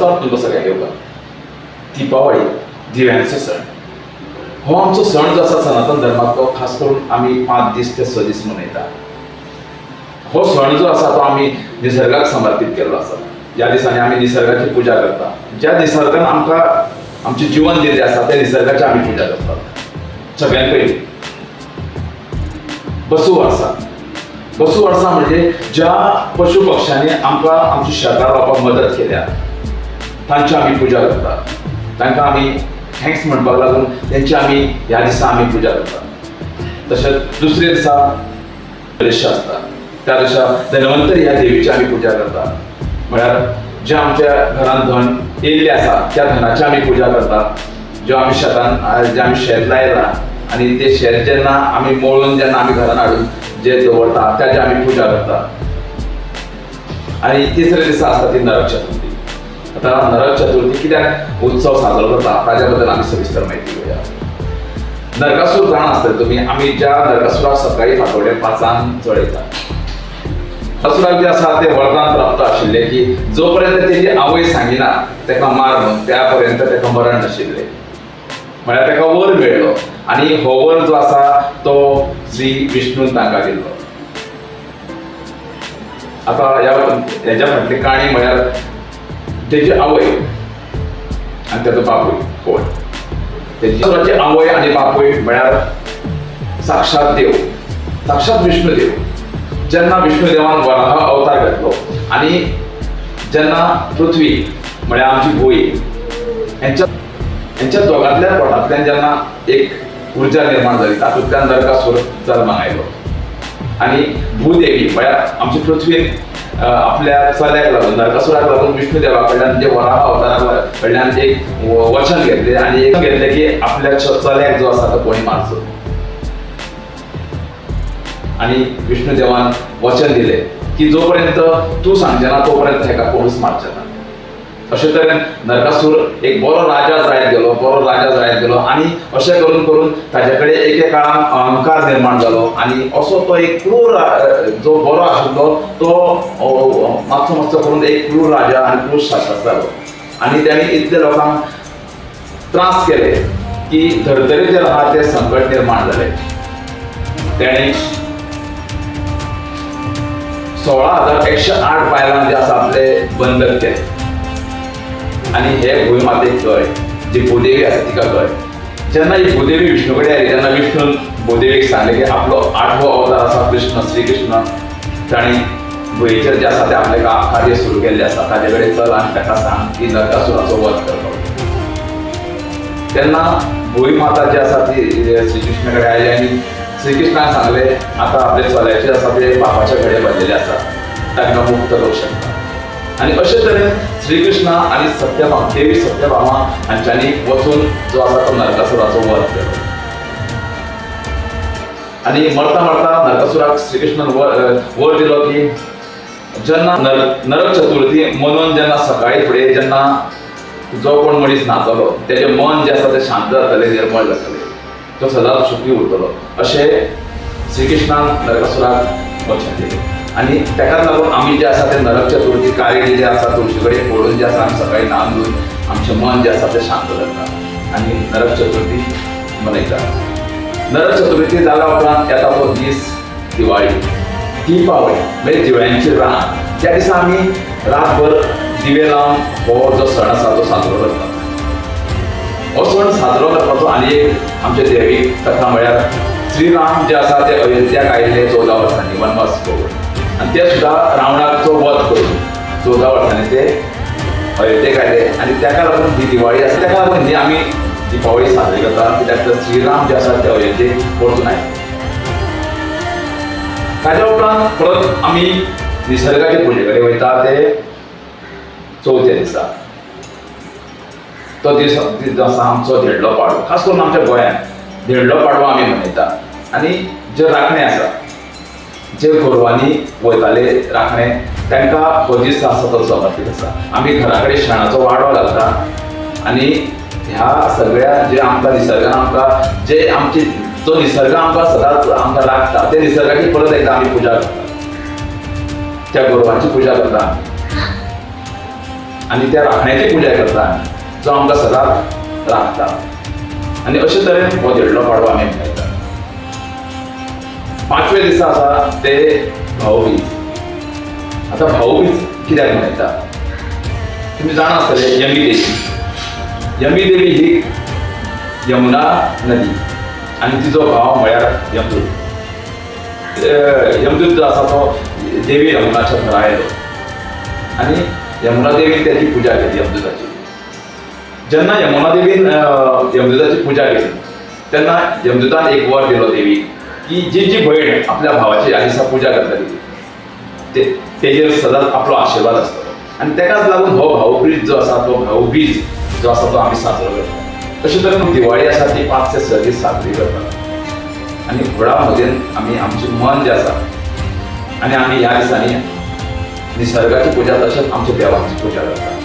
नमस्कार तुमकां सगळ्यांक येवकार दिपावळी दिव्यांचे सण. हो आमचो सण जो आसा सनातन धर्माक खास करून आमी पांच दीस ते स दीस मनयता हो सण जो आसा तो आमी निसर्गाक समर्पीत केल्लो आसा ज्या दिसांनी आमी निसर्गाची पुजा करता ज्या निसर्गान आमकां आमचें जिवन दिल्लें आसा त्या निसर्गाची आमी पुजा करतात सगळ्यात पयलीं बसू वर्सा. बसू वर्सा म्हणजे ज्या पशु पक्षांनी आमकां आमची शेतां लावपाक मदत केल्या. तांची आमी पुजा करतात. तांकां आमी थँक्स म्हणपाक लागून तेंची आमी ह्या दिसा आमी पुजा करतात. तशेंच दुसरे दिसा दृश्य आसता त्या दिसा धन्वंतरी ह्या देवीची आमी पुजा करतात. म्हळ्यार जे आमच्या घरांत धन येयल्लें आसा त्या धनाची आमी पुजा करतात. ज्यो आमी शेतान जे आमी शेत लायलां आनी ते शेत जेन्ना आमी मळून जेन्ना आमी घरान हाडून जे दवरता त्याची आमी पुजा करतात. आणि तिसरे दिसा आसता ती नरक चतुर्थी आता नरक चतुर्थी कित्याक उत्सव साजरो करता. ताज्या बद्दल आमी सविस्तर म्हायती घेवया नरकासूर जाण आसतले तुमी आमी ज्या नरकासुराक सकाळी फांतोडेर पांचांक चडयता असुराक जे आसा ते वरदान प्राप्त आशिल्ले की जो पर्यंत तेजी आवय सांगिना तेका मार म्हण त्या पर्यंत तेका मरण नाशिल्ले म्हळ्यार म्हणजे तेका वर मेळ्ळो आनी हो वर जो आसा तो श्री विष्णून तांकां दिल्लो. आता ह्या हेच्या फाटली काणी म्हळ्यार तेजी आवय आनी त्याचं बापूय. कोण? तेजी स्वताची आवय आनी बापूय म्हळ्यार साक्षात देव. साक्षात विष्णू देव जेन्ना विष्णू देवान वराह अवतार घेतलो. आनी जेन्ना पृथ्वी म्हळ्यार आमची भोई. यांच्या यांच्या दोगांतल्या पोटांतल्यान जेन्ना एक उर्जा निर्माण जाली तातूंतल्यान नरकासूर जल्माक आयलो आनी भूदेवी म्हळ्यार आमची पृथ्वीन आपल्या चल्याक लागून नरकासुराक लागून विष्णू देवा कडल्यान जे म्हणजे वराह अवतारा कडल्यान एक वचन घेतले आनी एक घेतले की आपल्या चल्याक जो आसा तो कोणी मारचो आणि विष्णू देवान वचन दिले की जोपर्यंत तू सांगचे ना तोपर्यंत हेका कोणूच मारचे ना अशे तरेन नरकासूर एक बरो राजा जायत गेलो बरो राजा जायत गेलो आणि अशें करून करून ताचे कडेन एके काळान अहंकार निर्माण जालो आणि असो तो एक क्रूर जो बरो आशिल्लो तो मातसो मातसो करून एक क्रूर राजा आनी क्रूर शासक जालो आणि त्याने इतले लोकांक त्रास केले की धर्तरेचेर आहा ते संकट निर्माण जाले तेणे सोळा हजार एकशे आठ बायलांक जे आसा ते बंधन केले. आणि हे भूमिमातेक कळ्ळ जी भूदेवी आसा तिका कळ्ळ जेन्ना ही भूदेवी विष्णू कडेन आयली तेन्ना विष्णून भूदेवीक सांगले की आपलो आठवो अवतार आसा कृष्ण श्री कृष्ण ताणी भुंयेचेर जे आसा ते आपले कार्य सुरू केल्ले आसा ताजे कडेन चल आनी ताका सांग की नरकासुराचो वध करतो. तेन्ना भूंय माता जी आसा ती श्री कृष्णा कडेन आयली आनी श्री कृष्णान सांगले आतां आपले चल्याचे आसा ते बापाच्या कडेन बसलेले आसा तांकां मुक्त करूंक शकता आनी अशे तरेन श्री कृष्णा आनी सत्यभामा देवी सत्यभामा हांच्यांनी वचून जो आसा तो नरकासुराचो वध केलो आनी मरता मरता नरकासुराक श्रीकृष्णान वर वर दिलो की जेन्ना नर नरक चतुर्थी म्हणून जेन्ना सकाळी फुडें जेन्ना जो कोण मनीस नाचलो तेजें मन जें आसा तें शांत जातले निर्मळ जातले तो सदांच सुखी उरतलो अशें श्री कृष्णान नरकासुराक वचन दिलें आनी तेकाच लागून आमी जे आसा ते नरक चतुर्थी काळी जे आसा तुळशी कडेन फोडून जे आसा आमी सकाळी नांदून आमचें मन जें आसा तें शांत जाता आनी नरक चतुर्थी मनयतात नरक चतुर्थी जाल्या उपरांत येता तो दीस दिवाळी दिपावळी म्हणजे दिव्यांची रान. त्या दिसा आमी रातभर दिवे लावन हो जो सण आसा तो साजरो करतात हो सण साजरो करपाचो आनी एक आमचे देवीक कथा म्हळ्यार श्रीराम जे आसा ते अयोध्याक आयिल्ले चवदा वर्सांनी वनवास करून. आनी ते सुद्दां रावणाचो वध करून चौदा वर्सांनी ते अयोध्येक आयले आनी ताका लागून ही दिवाळी आसा ताका लागून ही आमी दिपावळी साजरी करतात कित्याक तर श्रीराम जे आसा ते अयोध्येक परतून आयले ताच्या उपरांत परत आमी निसर्गाचे पुजे कडेन वयता ते चवथ्या दिसा तो दीस जो आसा आमचो धेडलो पाडवो. खास करून आमच्या गोंयांत धेडलो पाडवो आमी मनयता आनी जे राखणे आसा जे गोरवांनी वयताले राखणे तांकां हो आसा तो समर्पीत आसा आमी घरा कडेन शेणाचो वाडो घालता आनी ह्या सगळ्या जे आमकां निसर्गान आमकां जे आमची जो निसर्ग आमकां सदांच आमकां लागता ते निसर्गाची परत एकदा आमी पुजा करता. त्या गोरवांची पुजा करता आनी त्या राखण्याची पुजा करता जो आमकां सदांच राखता आनी अशे तरेन हो देडलो पाडवो आमी मनयता आसा ते भाऊबीज. आतां भाऊबीज कित्याक मनयता तुमी जाणा आसतले यमी देवी. यमी देवी ही यमुना नदी आनी तिजो भाव म्हळ्यार यमदूत. यमदूत जो आसा तो देवी यमुनाच्या थंय आयलो आनी यमुना देवीन त्याची पुजा केली यमदूताची. जेन्ना यमुना देवीन अ, पुजा केली तेन्ना यमदूतान एक वर दिलो देवीक की जी जी भयण आपल्या भावाची ह्या दिसा पुजा ते तेजेर सदांच आपलो आशिर्वाद आसतलो आनी तेकाच लागून हो भाऊबीज जो आसा तो भाऊबीज जो आसा तो आमी साजरो करतात तशे तरेन दिवाळी आसा ती पांच ते स दीस साजरी करतात. आनी व्हडा मजेन आमी आमचें मन जें आसा आनी आमी ह्या दिसांनी निसर्गाची पुजा तशेंच आमच्या देवाची पुजा करतात.